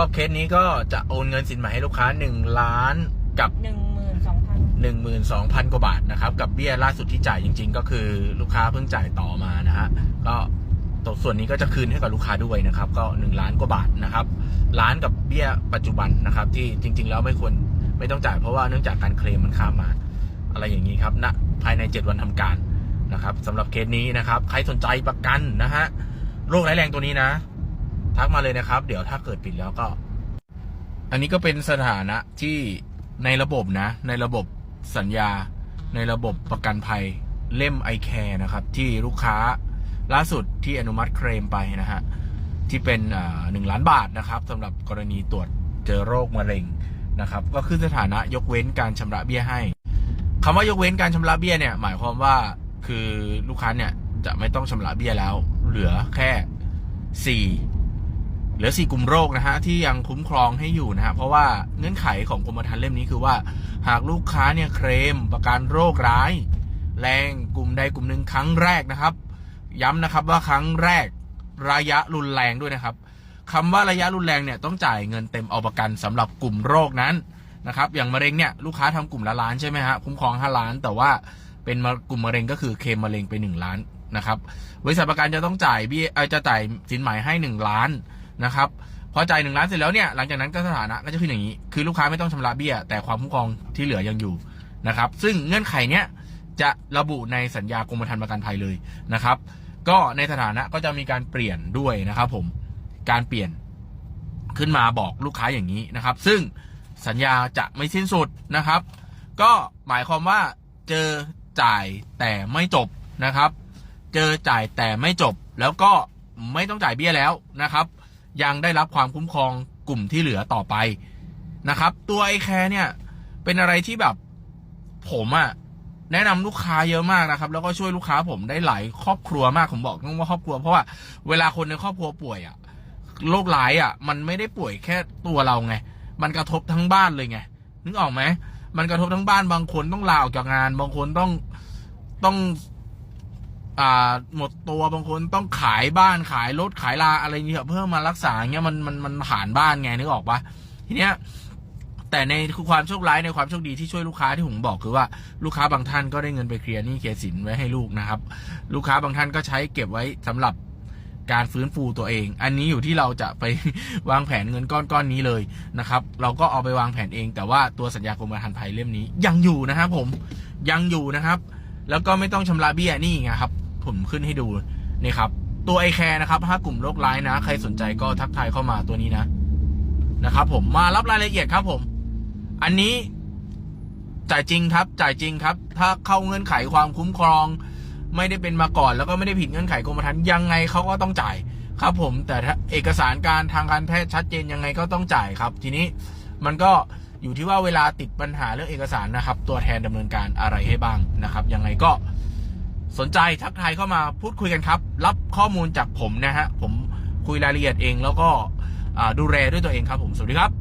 ก็เคสนี้ก็จะโอนเงินสินใหม่ให้ลูกค้า1ล้านกับหนึ่งหมื่นสองพัน12,000 กว่าบาทนะครับ กับเบี้ยล่าสุดที่จ่ายจริง ๆ ก็คือลูกค้าเพิ่งจ่ายต่อมานะฮะก็ตัวส่วนนี้ก็จะคืนให้กับลูกค้าด้วยนะครับ ก็ 1 ล้านกว่าบาทนะครับล้านกับเบี้ยปัจจุบันนะครับ ที่จริง ๆ แล้วไม่ควรไม่ต้องจ่ายเพราะว่าเนื่องจากการเคลมมันข้ามมา อะไรอย่างนี้ครับณภายใน 7 วันทำการนะครับสำหรับเคสนี้นะครับ ใครสนใจประกันนะฮะโรคร้ายแรงตัวนี้นะ ทักมาเลยนะครับ เดี๋ยวถ้าเกิดปิดแล้วก็ อันนี้ก็เป็นสถานะที่ในระบบนะ ในระบบสัญญา ในระบบประกันภัยเล่ม i c a r e นะครับ ที่ลูกค้าล่าสุดที่อนุมัติเคลมไปนะฮะ ที่เป็นหนึ่งล้านบาทนะครับสำหรับกรณีตรวจเจอโรคมะเร็งนะครับ ก็ขึ้นสถานะยกเว้นการชำระเบี้ยให้ คำว่ายกเว้นการชำระเบี้ยเนี่ย หมายความว่าคือลูกค้าเนี่ยจะไม่ต้องชำระเบี้ยแล้ว เหลือแค่สี่ เหลือสี่กลุ่มโรคนะฮะที่ยังคุ้มครองให้อยู่นะฮะเพราะว่าเงื่อนไขของกรมธรรม์เล่มนี้คือว่า หากลูกค้าเนี่ยเคลมประกันโรคร้าย แรงกลุ่มใดกลุ่มหนึ่งครั้งแรกนะครับ ย้ำนะครับว่าครั้งแรกระยะรุนแรงด้วยนะครับคำว่าระยะรุนแรงเนี่ยต้องจ่ายเงินเต็มเอาประกันสำหรับกลุ่มโรคนั้นนะครับอย่างมะเร็งเนี่ยลูกค้าทำกลุ่มละล้านใช่ไหมฮะคุ้มครอง 5 ล้าน แต่ว่าเป็นมะกลุ่มมะเร็งก็คือเคลมมะเร็งไป 1 ล้านนะครับบริษัทประกันจะต้องจ่ายเบี้ยจะจ่ายสินไหมให้ 1 ล้าน นะครับพอจ่าย1ล้านเสร็จแล้วเนี่ยหลังจากนั้นก็สถานะก็จะขึ้นอย่างนี้ คือลูกค้าไม่ต้องชำระเบี้ย แต่ความคุ้มครองที่เหลือยังอยู่นะครับ ซึ่งเงื่อนไขเนี้ยจะระบุในสัญญากรมธรรม์ประกันภัยเลยนะครับ ก็ในสถานะก็จะมีการเปลี่ยนด้วยนะครับ ผมการเปลี่ยนขึ้นมาบอกลูกค้าอย่างนี้นะครับ ซึ่งสัญญาจะไม่สิ้นสุดนะครับ ก็หมายความว่าเจอจ่ายแต่ไม่จบนะครับ เจอจ่ายแต่ไม่จบ แล้วก็ไม่ต้องจ่ายเบี้ยแล้วนะครับ ยังได้รับความคุ้มครองกลุ่มที่เหลือต่อไปนะครับ ตัวไอแคร์เนี่ย เป็นอะไรที่แบบผมอะแนะนำลูกค้าเยอะมากนะครับ แล้วก็ช่วยลูกค้าผมได้หลายครอบครัวมากผมบอกต้องว่าครอบครัวเพราะว่าเวลาคนในครอบครัวป่วยอะโรคร้ายอะมันไม่ได้ป่วยแค่ตัวเราไง มันกระทบทั้งบ้านเลยไงนึกออกไหมมันกระทบทั้งบ้านบางคนต้องลาออกจากงาน บางคนต้องต้อง อ่าหมดตัวบางคนต้องขายบ้านขายรถขายลาอะไรเงี้ยเพื่อมารักษาเงี้ยมันมันมันผ่านบ้านไงนึกออกปะทีเนี้ยแต่ในความโชคร้ายในความโชคดีที่ช่วยลูกค้าที่ผมบอกคือว่าลูกค้าบางท่านก็ได้เงินไปเคลียร์หนี้เคลียร์สินไว้ให้ลูกนะครับ ลูกค้าบางท่านก็ใช้เก็บไว้สำหรับการฟื้นฟูตัวเอง อันนี้อยู่ที่เราจะไปวางแผนเงินก้อนก้อนนี้เลยนะครับ เราก็เอาไปวางแผนเอง แต่ว่าตัวสัญญากรมธรรม์ภัยเล่มนี้ยังอยู่นะครับผมยังอยู่นะครับ แล้วก็ไม่ต้องชำระเบี้ยนี่ไงครับ ผมขึ้นให้ดูนี่ครับ ตัวไอแคร์นะครับถ้ากลุ่มโรคร้ายนะ ใครสนใจก็ทักทายเข้ามาตัวนี้นะนะครับ ผมมารับรายละเอียดครับ ผม อันนี้จ่ายจริงครับ จ่ายจริงครับ ถ้าเข้าเงื่อนไขความคุ้มครอง ไม่ได้เป็นมาก่อน แล้วก็ไม่ได้ผิดเงื่อนไขกรมธรรม์ยังไงเขาก็ต้องจ่ายครับ ผมแต่เอกสารการทางการแพทย์ชัดเจนยังไงก็ต้องจ่ายครับ ทีนี้มันก็อยู่ที่ว่าเวลาติดปัญหาเรื่องเอกสารนะครับ ตัวแทนดำเนินการอะไรให้บ้างนะครับ ยังไงก็ สนใจทักทายเข้ามาพูดคุยกันครับ รับข้อมูลจากผมนะฮะ ผมคุยรายละเอียดเองแล้วก็ดูแลด้วยตัวเองครับผม สวัสดีครับ